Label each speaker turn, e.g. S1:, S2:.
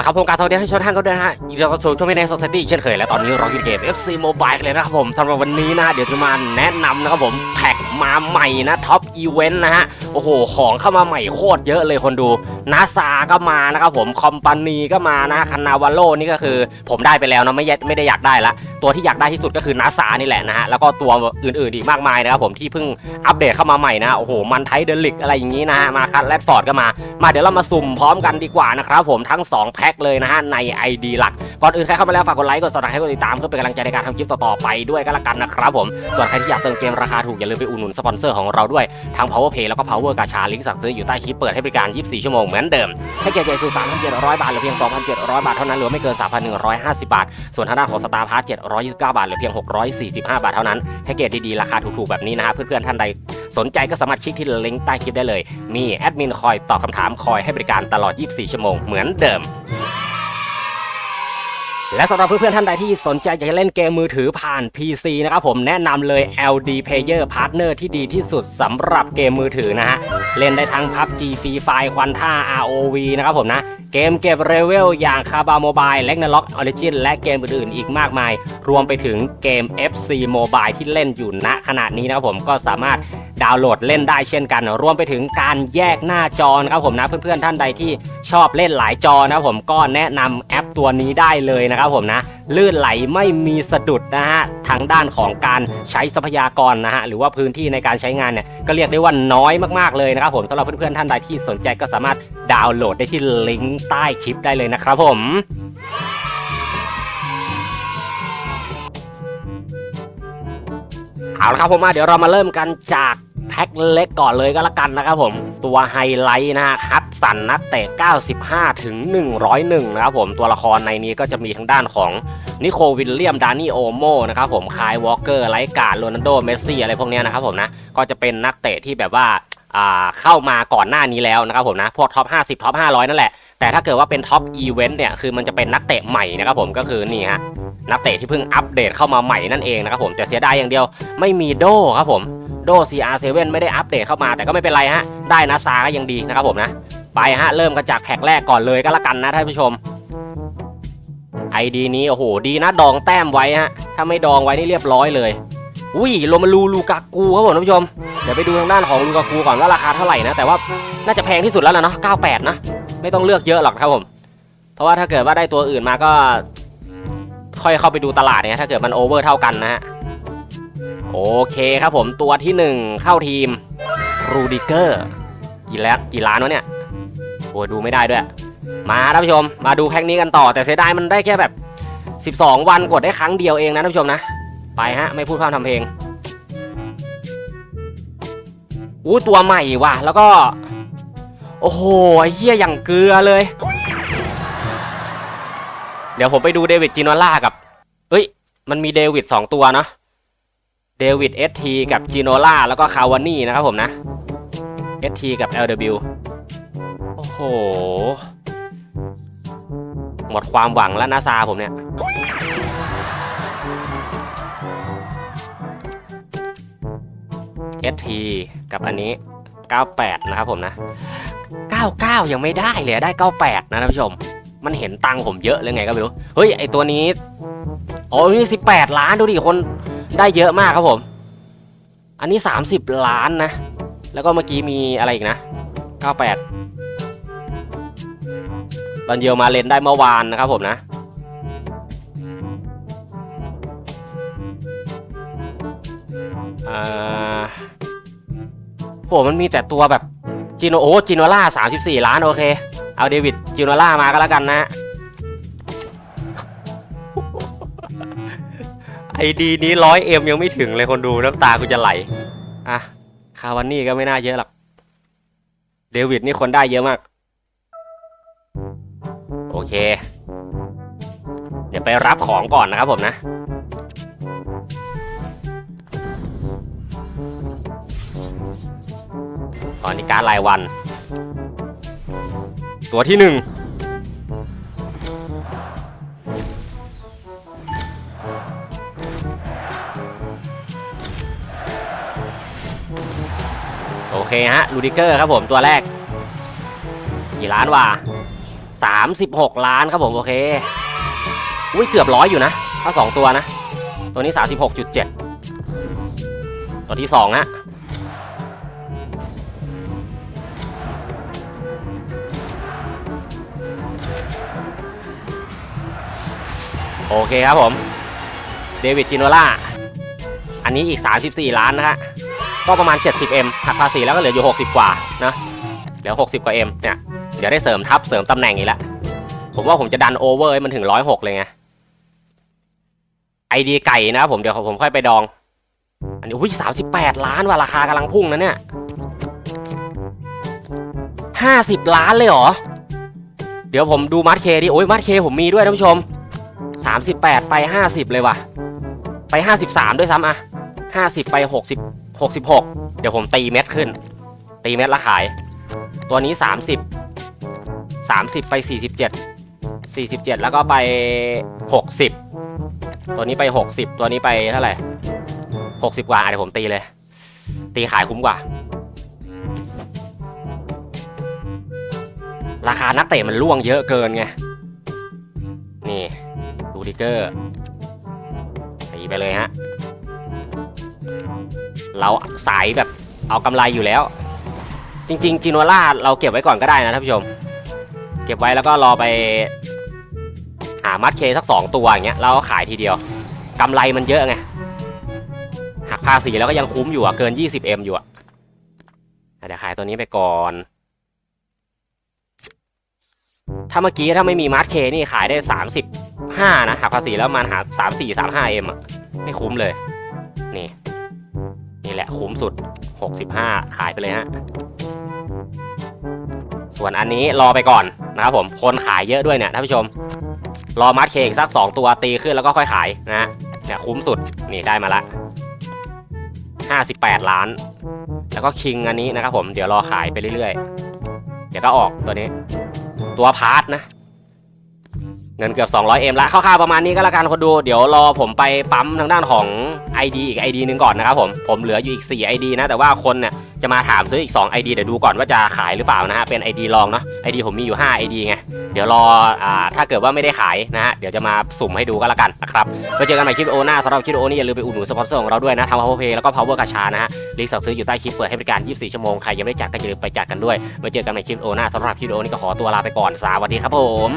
S1: นะครับผมการสวัสดีให้ชมท่านก็ด้วยนะฮะยินดีต้อนรับสู่ช่วงในโซเซตี้เช่นเคยและตอนนี้เราอยู่ในเกม FC Mobile กันเลยนะครับผมสำหรับวันนี้นะเดี๋ยวจะมาแนะนำนะครับผมแพ็กมาใหม่นะท็อปอีเวนต์นะฮะโอ้โห ของเข้ามาใหม่โคตรเยอะเลยคนดูนาซาก็มานะครับผมคอมพานีก็มานะคานนาวาโลนี่ก็คือผมได้ไปแล้วนะไม่ยไม่ได้อยากได้ละ ตัวที่อยากได้ที่สุดก็คือนาซานี่แหละนะฮะแล้วก็ตัวอื่นๆอีกมากมายนะครับผมที่เพิ่งอัปเดตเข้ามาใหม่นะโอ้โหมันไทเดลิกอะไรอย่างนี้นะฮะมาคัดแรดฟอร์ดก็มามาเดี๋ยวเรามาสุ่มพร้อมกันดีกว่านะครับผมทั้ง2แพ็คเลยนะฮะใน ID หลัก ก่อนอื่นใครเข้ามาแล้วฝากกดไลค์กดซับสไครต์กดติดตามเพื่อเป็นกำลังใจในการทำคลิปต่อๆไปด้วยก็แล้วกันนะครับผมส่วนใครที่อยากเติมเกมราคาถูกอย่าลืมไปอุดหนุนสปอนเซอร์ของเราด้วยทั้ง Power Pay แล้วก็ Power กาชาลิงก์สั่งซื้ออยู่ใต้คลิปเปิดให้บริการ 24 ชั่วโมงเหมือนเดิมให้เกียรติใจสู่3,700 บาทหรือเพียง 2,700 บาทเท่านั้นหรือไม่เกิน 3,150 บาท ส่วนทางด้านของสตาร์พาร์ท729 บาทหรือเพียง 645 บาทเท่านั้นให้เกรดดีๆราคาถูกๆแบบนี้นะฮะเพื่อนๆท่านใด สนใจก็สามารถคลิกที่ลิงก์ใต้คลิปได้เลย มีแอดมินคอยตอบคำถามคอยให้บริการตลอด 24 ชั่วโมงเหมือนเดิมและสำหรับเพื่อนๆท่านใดที่สนใจอยากจะเล่นเกมมือถือผ่าน PC นะครับผมแนะนำเลย LD Player Partner ที่ดีที่สุดสำหรับเกมมือถือนะฮะ เล่นได้ทั้ง PUBG Free Fire ควันท่า ROV นะครับผมนะ เกมเก็บเรเวลอย่างคาบาโมบาย l e g n a l o c Origin และเกมอื่นๆอีกมากมาย รวมไปถึงเกม FC Mobile ที่เล่นอยู่ณขณะนี้นะครับผมก็สามารถ ดาวน์โหลดเล่นได้เช่นกัน รวมไปถึงการแยกหน้าจอนะครับผมนะเพื่อนๆท่านใดที่ชอบเล่นหลายจอนะครับผมก็แนะนำแอปตัวนี้ได้เลยนะครับผมนะลื่นไหลไม่มีสะดุดนะฮะทางด้านของการใช้ทรัพยากรนะฮะหรือว่าพื้นที่ในการใช้งานเนี่ยก็เรียกได้ว่าน้อยมากๆเลยนะครับผมสำหรับเพื่อนๆท่านใดที่สนใจก็สามารถดาวน์โหลดได้ที่ลิงก์ใต้คลิปได้เลยนะครับผมเอาละครับผมมาเดี๋ยวเรามาเริ่มกันจาก พ็คเล็กก่อนเลยก็แล้วกันนะครับผม ตัวไฮไลท์นะฮะฮัตสันนักเตะ 95 ถึง 101 นะครับผม ตัวละครในนี้ก็จะมีทั้งด้านของนิโคลวิลเลียม ดานี่โอโมนะครับผม คายวอลเกอร์ ไลการ์โรนัลโด เมสซี่ อะไรพวกเนี้ยนะครับผมนะ ก็จะเป็นนักเตะที่แบบว่าอ่าเข้ามาก่อนหน้านี้แล้วนะครับผมนะ พวกท็อป 50 ท็อป 500 นั่นแหละ แต่ถ้าเกิดว่าเป็นท็อปอีเวนต์เนี่ย คือมันจะเป็นนักเตะใหม่นะครับผม ก็คือนี่ฮะ นักเตะที่เพิ่งอัปเดตเข้ามาใหม่นั่นเองนะครับผม แต่เสียดายอย่างเดียวไม่มีโดครับผม โด CR7 ไม่ได้อัปเดตเข้ามาแต่ก็ไม่เป็นไรฮะ ได้นาซาก็ยังดีนะครับผมนะ ไปฮะ เริ่มกันจากแพ็กแรกก่อนเลยก็แล้วกันนะท่านผู้ชมไอดีนี้โอ้โหดีนะดองแต้มไว้ฮะ ถ้าไม่ดองไว้นี่เรียบร้อยเลยอุ้ยโรมาลูลูกากูครับผมท่านผู้ชม เดี๋ยวไปดูทางด้านของลูกากูก่อนว่าราคาเท่าไหร่นะ แต่ว่าน่าจะแพงที่สุดแล้วนะเนาะ98 นะ ไม่ต้องเลือกเยอะหรอกครับผม เพราะว่าถ้าเกิดว่าได้ตัวอื่นมาก็ ค่อยเข้าไปดูตลาดเนี่ยถ้าเกิดมันโอเวอร์เท่ากันนะฮะ โอเคครับผมตัวที่ 1 เข้าทีมรูดิเกอร์กี่แล้วกี่ล้านวะเนี่ยโอ้ยดูไม่ได้ด้วย มาท่านผู้ชม มาดูแพ็คนี้กันต่อ แต่เสียดายมันได้แค่แบบ 12 วันกดได้ครั้งเดียวเองนะท่านผู้ชมนะ ไปฮะ ไม่พูดพร่ำทำเพลงอู้ตัวใหม่ว่ะ แล้วก็ โอ้โหเหี้ยอย่างเกลือเลย เดี๋ยวผมไปดูเดวิดจินวล่ากับเอ้ย มันมีเดวิด2ตัวเนาะ เดวิด ST กับจิโนล่าแล้วก็คาวานี่นะครับผมนะ ST กับ LW โอ้โห หมดความหวังแล้วนะซาผมเนี่ย ST กับอันนี้ 98 นะครับผมนะ 99 ยังไม่ได้เลยได้ 98 นะท่านผู้ชม มันเห็นตังค์ผมเยอะเลยไงก็ไม่รู้ เฮ้ย ไอตัวนี้ โอ้นี่ 18 ล้านดูดิ คน ได้เยอะมากครับผม อันนี้ 30 ล้านนะ แล้วก็เมื่อกี้มีอะไรอีกนะ 98 บันเยลมาเลนได้เมื่อวานนะครับผมนะอ่าโห มันมีแต่ตัวแบบจิโนโอ้จิโนล่า34 ล้านโอเค เอาเดวิดจิโนล่ามาก็แล้วกันนะ ไอดีนี้ร้อยเอ็มยังไม่ถึงเลยคนดูน้ำตากูจะไหล อะ คาวานนี่ก็ไม่น่าเยอะหรอก เดวิดนี่คนได้เยอะมาก โอเค เดี๋ยวไปรับของก่อนนะครับผมนะตอนนี้การรายวัน ตัวที่หนึ่ง เคฮะ ลูดิเกอร์ครับผมตัวแรก กี่ล้านวะ36 ล้านครับผมโอเค อุ้ยเกือบร้อยอยู่นะ ถ้า 2 ตัวนะ ตัวนี้ 36.7 ตัวที่ 2 ฮะ โอเคครับผม เดวิดจินโนล่า อันนี้อีก 34 ล้านนะฮะ ก็ประมาณ 70M หักภาษีแล้วก็เหลืออยู่ 60 กว่านะเหลือ 60 กว่า M เนี่ยเดี๋ยวได้เสริมทับเสริมตำแหน่งอีกแล้วผมว่าผมจะดันโอเวอร์ให้มันถึง 106 เลยไงไอดีไก่นะผมเดี๋ยวผมค่อยไปดอง อันนี้อุ้ย38ล้านว่ะราคากำลังพุ่งนะเนี่ย50ล้านเลยเหรอ เดี๋ยวผมดูมาร์ทเคดิโอ้ยมาร์ทเคผมมีด้วยท่านผู้ชม38ไป50เลยว่ะ ไป53ด้วยซ้ำอะ50ไป60 66 เดี๋ยวผมตีเม็ดขึ้น ตีเม็ดละขาย ตัวนี้ 30 30 ไป 47 47 แล้วก็ไป 60 ตัวนี้ไป 60 ตัวนี้ไปเท่าไหร่ 60 กว่าเดี๋ยวผมตีเลย ตีขายคุ้มกว่า ราคานักเตะมันล่วงเยอะเกินไง นี่ ดูดิเกอร์ตีไปเลยฮะ เราสายแบบเอากำไรอยู่แล้ว จริงๆจิโนล่าเราเก็บไว้ก่อนก็ได้นะท่านผู้ชม เก็บไว้แล้วก็รอไปหามัดเคสักสองตัวอย่างเงี้ยแล้วก็ขายทีเดียวกำไรมันเยอะไงหักภาษีแล้วก็ยังคุ้มอยู่อะเกิน 20M อยู่อะอะเดี๋ยวขายตัวนี้ไปก่อน ถ้าเมื่อกี้ถ้าไม่มีมาร์ทเคนี่ขายได้ 35 นะหักภาษีแล้วมันหา 34 35M อะไม่คุ้มเลย นี่ นี่แหละคุ้มสุด 65 ขายไปเลยฮะ ส่วนอันนี้รอไปก่อนนะครับผมคนขายเยอะด้วยเนี่ยท่านผู้ชม รอมาร์ทเคอีกสัก 2 ตัวตีขึ้นแล้วก็ค่อยขายนะฮะเนี่ยคุ้มสุดนี่ได้มาละ 58 ล้าน แล้วก็คิงอันนี้นะครับผมเดี๋ยวรอขายไปเรื่อยๆ เดี๋ยวก็ออกตัวนี้ ตัวพาร์ทนะ เงินเกือบ 200M ละคร่าวๆประมาณนี้ก็แล้วกันคนดู เดี๋ยวรอผมไปปั๊มทางด้านของ ID อีก ID นึงก่อนนะครับผม ผมเหลืออยู่อีก 4 ID นะ แต่ว่าคนเนี่ยจะมาถามซื้ออีก 2 ID เดี๋ยวดูก่อนว่าจะขายหรือเปล่านะฮะ เป็น ID ลองเนาะ ID ผมมีอยู่ 5 ID ไง เดี๋ยวรออ่าถ้าเกิดว่าไม่ได้ขายนะฮะ เดี๋ยวจะมาสุ่มให้ดูก็แล้วกันนะครับไว้เจอกันใหม่คลิปโอหน้าสำหรับคลิปโอนี้อย่าลืมไปอุดหนุนสปอนเซอร์ของเราด้วยนะทาง Power Pay แล้วก็ Power กาชานะฮะลิงก์สั่งซื้ออยู่ใต้คลิปเปิดให้บริการ 24 ชั่วโมงใครยังไม่ได้จัดก็อย่าลืมไปจัดกันด้วยไว้เจอกันในคลิปโอหน้าสำหรับคลิปโอนี้ก็ขอตัวลาไปก่อนสวัสดีครับผม